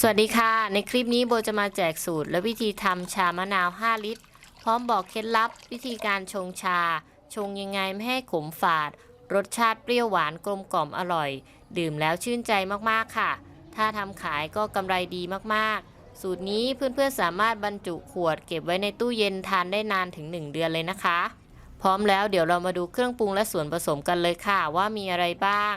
สวัสดีค่ะ ในคลิปนี้โบจะมาแจกสูตรและวิธีทำชามะนาว 5 ลิตร พร้อมบอกเคล็ดลับ วิธีการชงชา ชงยังไงไม่ให้ขมฝาด รสชาติเปรี้ยวหวานกลมกล่อมอร่อย ดื่มแล้วชื่นใจมากๆค่ะ ถ้าทำขายก็กำไรดีมากๆ สูตรนี้เพื่อนๆสามารถบรรจุขวด เก็บไว้ในตู้เย็นทานได้นานถึง 1 เดือนเลยนะคะ พร้อมแล้วเดี๋ยวเรามาดูเครื่องปรุงและส่วนผสมกันเลยค่ะ ว่ามีอะไรบ้าง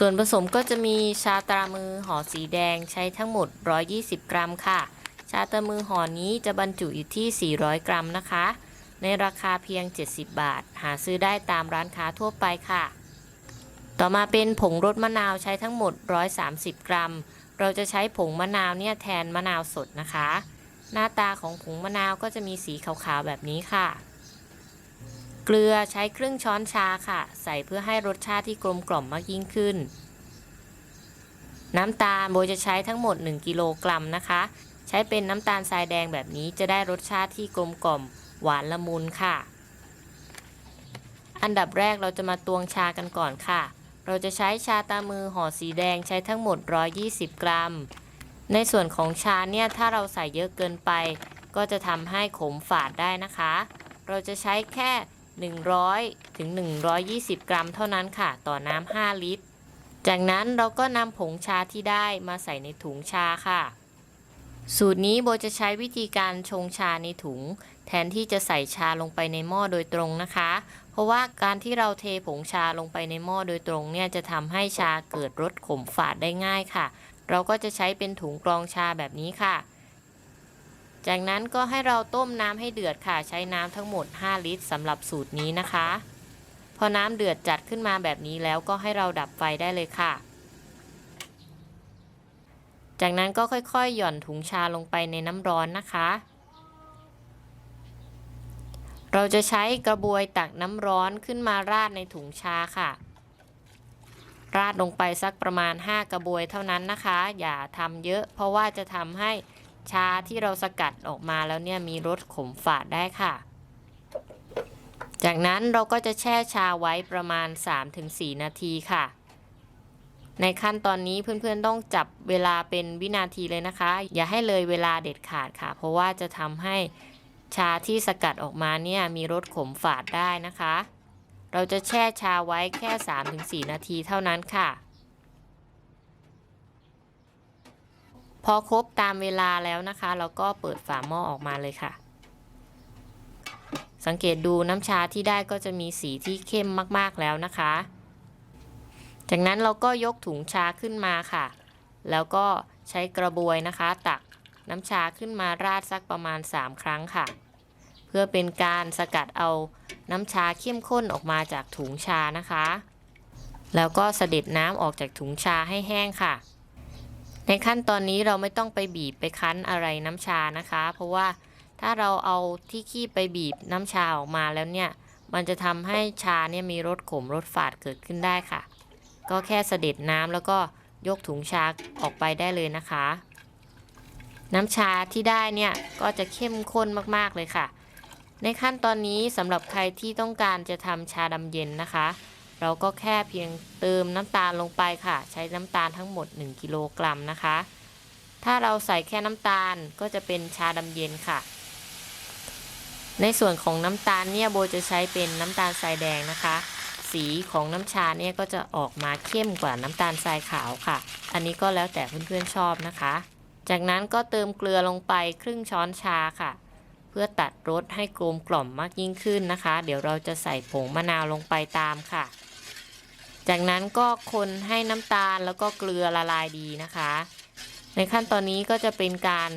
ส่วนผสมก็จะมีชาตรามือห่อสีแดงใช้ทั้งหมด 120 กรัมค่ะ ชาตรามือห่อนี้จะบรรจุอยู่ที่ 400 กรัมนะคะ ในราคาเพียง 70 บาท หาซื้อได้ตามร้านค้าทั่วไปค่ะ ต่อมาเป็นผงรสมะนาวใช้ทั้งหมด 130 กรัม เราจะใช้ผงมะนาวเนี่ยแทนมะนาวสดนะคะ หน้าตาของผงมะนาวก็จะมีสีขาวๆแบบนี้ค่ะ เกลือใช้ครึ่งช้อนชาค่ะ ใส่เพื่อให้รสชาติที่กลมกล่อมมากยิ่งขึ้น น้ำตาลโบจะใช้ทั้งหมด 1 กิโลกรัมนะคะ ใช้เป็นน้ำตาลทรายแดงแบบนี้จะได้รสชาติที่กลมกล่อมหวานละมุนค่ะ อันดับแรกเราจะมาตวงชากันก่อนค่ะ เราจะใช้ชาตามือห่อสีแดงใช้ทั้งหมด 120 กรัม ในส่วนของชาเนี่ยถ้าเราใส่เยอะเกินไป ก็จะทำให้ขมฝาดได้นะคะ เราจะใช้แค่ 100ถึง120 กรัมเท่านั้นค่ะ ต่อน้ำ5 ลิตร จากนั้นเราก็นำผงชาที่ได้มาใส่ในถุงชาค่ะ สูตรนี้โบจะใช้วิธีการชงชาในถุง แทนที่จะใส่ชาลงไปในหม้อโดยตรงนะคะ เพราะว่าการที่เราเทผงชาลงไปในหม้อโดยตรงเนี่ยจะทำให้ชาเกิดรสขมฝาดได้ง่ายค่ะ เราก็จะใช้เป็นถุงกรองชาแบบนี้ค่ะ จากนั้นก็ให้เราต้มน้ำให้เดือดค่ะ ใช้น้ำทั้งหมด 5 ลิตรสำหรับสูตรนี้นะคะ พอน้ำเดือดจัดขึ้นมาแบบนี้แล้วก็ให้เราดับไฟได้เลยค่ะ จากนั้นก็ค่อยๆ หย่อนถุงชาลงไปในน้ำร้อนนะคะ เราจะใช้กระบวยตักน้ำร้อนขึ้นมาราดในถุงชาค่ะราดลงไปสักประมาณ 5 กระบวยเท่านั้นนะคะ อย่าทำเยอะ เพราะว่าจะทำให้ ชาที่เราสกัดออกมาแล้วเนี่ยมีรสขมฝาดได้ค่ะ จากนั้นเราก็จะแช่ชาไว้ประมาณ 3-4 นาทีค่ะ ในขั้นตอนนี้เพื่อนๆต้องจับเวลาเป็นวินาทีเลยนะคะ อย่าให้เลยเวลาเด็ดขาดค่ะ เพราะว่าจะทำให้ชาที่สกัดออกมาเนี่ยมีรสขมฝาดได้นะคะ เราจะแช่ชาไว้แค่ 3-4 นาทีเท่านั้นค่ะ พ อครบตามเวลาแล้วนะคะ เราก็เปิดฝาหม้อออกมาเลยค่ะ สังเกตดูน้ำชาที่ได้ก็จะมีสีที่เข้มมากๆแล้วนะคะ จากนั้นเราก็ยกถุงชาขึ้นมาค่ะ แล้วก็ใช้กระบวยนะคะ ตักน้ำชาขึ้นมาราดสักประมาณ 3 ครั้งค่ะ เพื่อเป็นการสกัดเอาน้ำชาเข้มข้นออกมาจากถุงชานะคะ แล้วก็เสด็จน้ำออกจากถุงชาให้แห้งค่ะ ในขั้นตอนนี้เราไม่ต้องไปบีบไปคั้นอะไรน้ำชานะคะ เพราะว่าถ้าเราเอาที่ขี้ไปบีบน้ำชาออกมาแล้วเนี่ย มันจะทำให้ชาเนี่ยมีรสขมรสฝาดเกิดขึ้นได้ค่ะ ก็แค่เสด็จน้ำแล้วก็ยกถุงชาออกไปได้เลยนะคะ น้ำชาที่ได้เนี่ยก็จะเข้มข้นมากๆเลยค่ะ ในขั้นตอนนี้สำหรับใครที่ต้องการจะทำชาดำเย็นนะคะ เราก็แค่เพียงเติมน้ำตาลลงไปค่ะ ใช้น้ำตาลทั้งหมด 1 กิโลกรัมนะคะ ถ้าเราใส่แค่น้ำตาลก็จะเป็นชาดำเย็นค่ะ ในส่วนของน้ำตาลเนี่ยโบจะใช้เป็นน้ำตาลทรายแดงนะคะ สีของน้ำชาเนี่ยก็จะออกมาเข้มกว่าน้ำตาลทรายขาวค่ะ อันนี้ก็แล้วแต่เพื่อนๆชอบนะคะ จากนั้นก็เติมเกลือลงไปครึ่งช้อนชาค่ะเพื่อตัดรสให้กลมกล่อมมากยิ่งขึ้นนะคะ เดี๋ยวเราจะใส่ผงมะนาวลงไปตามค่ะ จากนั้นก็คนให้น้ำตาลแล้วก็เกลือละลายดีนะคะ ในขั้นตอนนี้ก็จะเป็นการ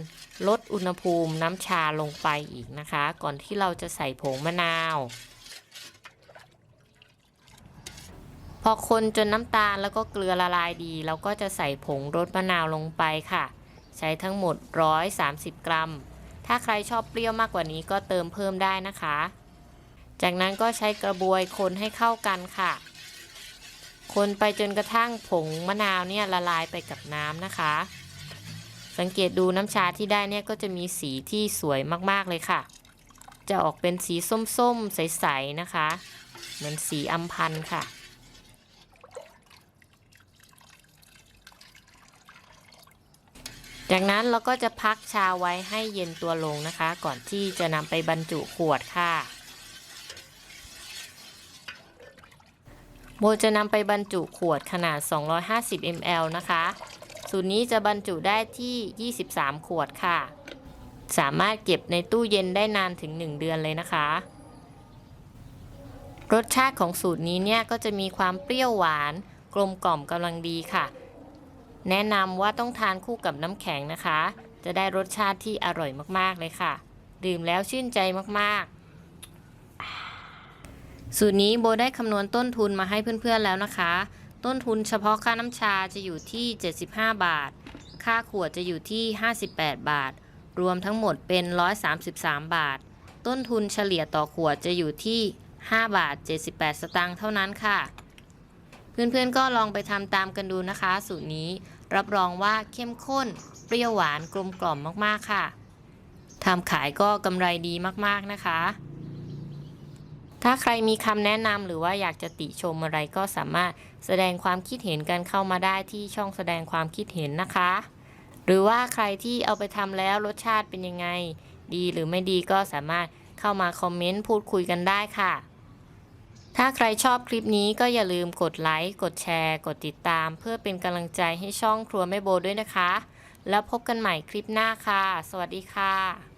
ลดอุณหภูมิน้ำชาลงไปอีกนะคะ ก่อนที่เราจะใส่ผงมะนาว พอคนจนน้ำตาลแล้วก็เกลือละลายดี เราก็จะใส่ผงรสมะนาวลงไปค่ะ ใช้ทั้งหมด 130 กรัม ถ้าใครชอบเปรี้ยวมากกว่านี้ก็เติมเพิ่มได้นะคะ จากนั้นก็ใช้กระบวยคนให้เข้ากันค่ะ คนไปจนกระทั่งผงมะนาวเนี่ยละลายไปกับน้ำนะคะ สังเกตดูน้ำชาที่ได้เนี่ยก็จะมีสีที่สวยมากๆเลยค่ะ จะออกเป็นสีส้มๆ ใสๆนะคะ เหมือนสีอัมพันค่ะจากนั้นเราก็จะพักชาไว้ให้เย็นตัวลงนะคะ ก่อนที่จะนำไปบรรจุขวดค่ะ โบจะนำไปบรรจุขวดขนาด 250 ml นะคะ สูตรนี้จะบรรจุได้ที่ 23 ขวดค่ะ สามารถเก็บในตู้เย็นได้นานถึง 1 เดือนเลยนะคะ รสชาติของสูตรนี้เนี่ยก็จะมีความเปรี้ยวหวาน กลมกล่อมกำลังดีค่ะ แนะนำว่าต้องทานคู่กับน้ำแข็งนะคะ จะได้รสชาติที่อร่อยมากๆเลยค่ะ ดื่มแล้วชื่นใจมากๆ สูตรนี้โบได้คำนวณต้นทุนมาให้เพื่อนๆแล้วนะคะ ต้นทุนเฉพาะค่าน้ำชาจะอยู่ที่ 75 บาท ค่าขวดจะอยู่ที่ 58 บาท รวมทั้งหมดเป็น 133 บาท ต้นทุนเฉลี่ยต่อขวดจะอยู่ที่ 5 บาท 78 สตางค์เท่านั้นค่ะ เพื่อนๆก็ลองไปทำตามกันดูนะคะ สูตรนี้รับรองว่าเข้มข้น เปรี้ยวหวานกลมกล่อมมากๆค่ะทำขายก็กำไรดีมากๆนะคะ ถ้าใครมีคำแนะนำหรือว่าอยากจะติชมอะไรก็สามารถแสดงความคิดเห็นกันเข้ามาได้ที่ช่องแสดงความคิดเห็นนะคะ หรือว่าใครที่เอาไปทำแล้วรสชาติเป็นยังไง ดีหรือไม่ดีก็สามารถเข้ามาคอมเมนต์พูดคุยกันได้ค่ะ ถ้าใครชอบคลิปนี้ก็อย่าลืมกดไลค์กดแชร์ กดติดตาม เพื่อเป็นกำลังใจให้ช่องครัวแม่โบด้วยนะคะ แล้วพบกันใหม่คลิปหน้าค่ะ สวัสดีค่ะ